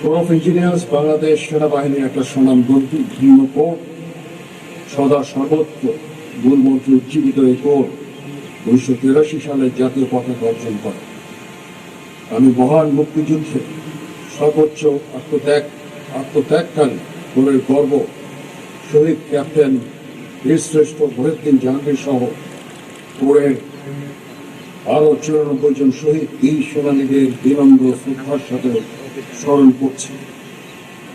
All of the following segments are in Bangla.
কোর অফ ইঞ্জিনিয়ার্স বাংলাদেশ সেনাবাহিনীর একটা সুনাম ভিন্ন কোর সদা সর্বত্র মূলমন্ত্রী উজ্জীবিত এই কোর উনিশশো তিরাশি সালে জাতীয় পতাকা অর্জন করে। আমি মহান মুক্তিযুদ্ধে সর্বোচ্চ আত্মত্যাগ, আত্মত্যাগকারী কোরের গর্ব, শহীদ ক্যাপ্টেন বীরশ্রেষ্ঠ মহিউদ্দিন জাহাঙ্গীর সহ কোরের আরও চুরানব্বই জন শহীদ এই সেনানীদের বিনম্র শ্রদ্ধার সাথে স্মরণ করছি।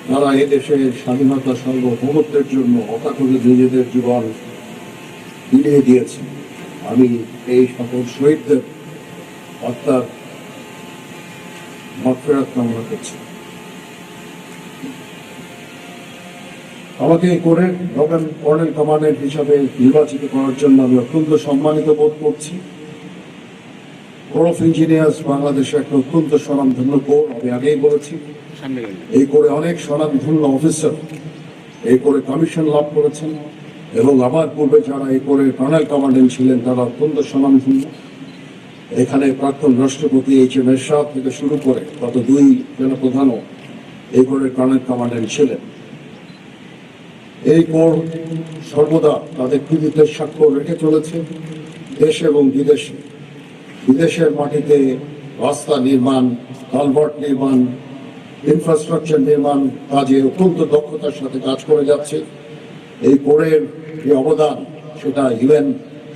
তারা এদেশের স্বাধীনতা সার্বভৌমত্বের জন্য অকাতরে নিজেদের জীবন বিলিয়ে দিয়েছে। আমি এই সকল শহীদদের অর্থাৎ মাফেরাত কামনা করছি। আমাকে করে নবেল কর্নেল কমান্ডেন্ট হিসাবে নির্বাচিত করার জন্য আমি অত্যন্ত সম্মানিত বোধ করছি। কোর অফ ইঞ্জিনিয়ার্স বাংলাদেশের একটা অত্যন্ত স্বনামধন্য কোর আমি আগেই বলেছি। এই করে অনেক স্বনামধন্য অফিসার এই করে কমিশন লাভ করেছেন এবং আমার পূর্বে যারা এই করে কর্নেল কমান্ডেন্ট ছিলেন, তারা অত্যন্ত স্বনামধন্য। এখানে প্রাক্তন রাষ্ট্রপতি এইচ এম এরশাদ থেকে শুরু করে গত দুই জনপ্রধানও এই করে কর্নেল কমান্ডেন্ট ছিলেন। এই কোর সর্বদা তাদের কৃতিত্বের স্বাক্ষর রেখে চলেছে। দেশে এবং বিদেশে বিদেশের মাটিতে রাস্তা নির্মাণ, কালভার্ট নির্মাণ ইনফ্রাস্ট্রাকচার নির্মাণ কাজে অত্যন্ত দক্ষতার সাথে কাজ করে যাচ্ছে। এই কোরের যে অবদান, সেটা ইউএন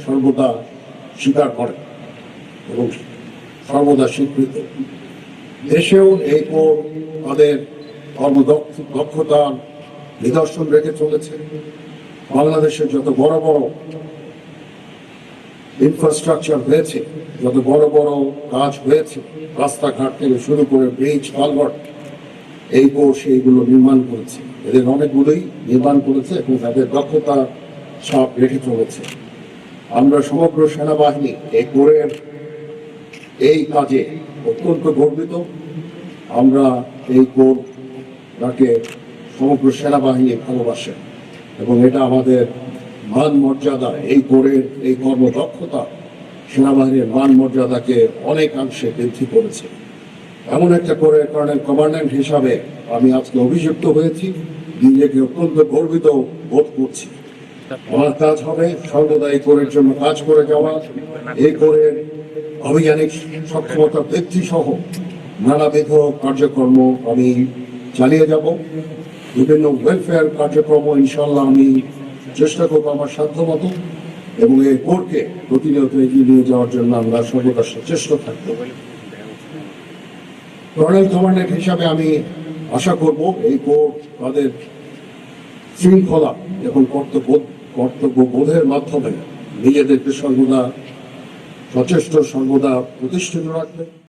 সর্বদা স্বীকার করে এবং সর্বদা স্বীকৃত। দেশেও এই কোর তাদের কর্মদক্ষ দক্ষতার নিদর্শন রেখে চলেছে। বাংলাদেশের যত বড় বড় ইনফ্রাস্ট্রাকচার হয়েছে, যত বড় বড় কাজ হয়েছে, রাস্তাঘাট থেকে শুরু করে ব্রিজ কালভার্ট এই কোর্স এইগুলো নির্মাণ করেছে। এদের অনেকগুলোই নির্মাণ করেছে এবং তাদের দক্ষতা সব রেখে চলেছে। আমরা সমগ্র সেনাবাহিনী এই কোরের এই কাজে অত্যন্ত গর্বিত। আমরা এই কোর তাকে সমগ্র সেনাবাহিনী ভালোবাসে এবং এটা আমাদের মান মর্যাদা এই কোরের এই কর্মদক্ষতা সেনাবাহিনীর মান মর্যাদাকে অনেকাংশে বৃদ্ধি করেছে। এমন একটা করে কর্নেল কমান্ড্যান্ট হিসাবে আমি আজকে অভিযুক্ত হয়েছি, নিজেকে অত্যন্ত গর্বিত বোধ করছি। আমার কাজ হবে সর্বদা এই কোরের জন্য কাজ করে যাওয়া। এই কোরের অভিযানিক সক্ষমতা বৃদ্ধি সহ নানাবিধ কার্যক্রম আমি চালিয়ে যাব। বিভিন্ন ওয়েলফেয়ার কার্যক্রম ইনশাল্লাহ আমি চেষ্টা করব আমার সাধ্য মতো। এবং এই কোরকে প্রতিনিয়ত এগিয়ে নিয়ে যাওয়ার জন্য আমরা সর্বদা সচেষ্ট থাকব। কর্নেল কমান্ডেন্ট হিসাবে আমি আশা করব এই কোর তাদের শৃঙ্খলা এবং কর্তব্য কর্তব্য বোধের মাধ্যমে নিজেদেরকে সর্বদা সচেষ্ট, সর্বদা প্রতিষ্ঠিত রাখবে।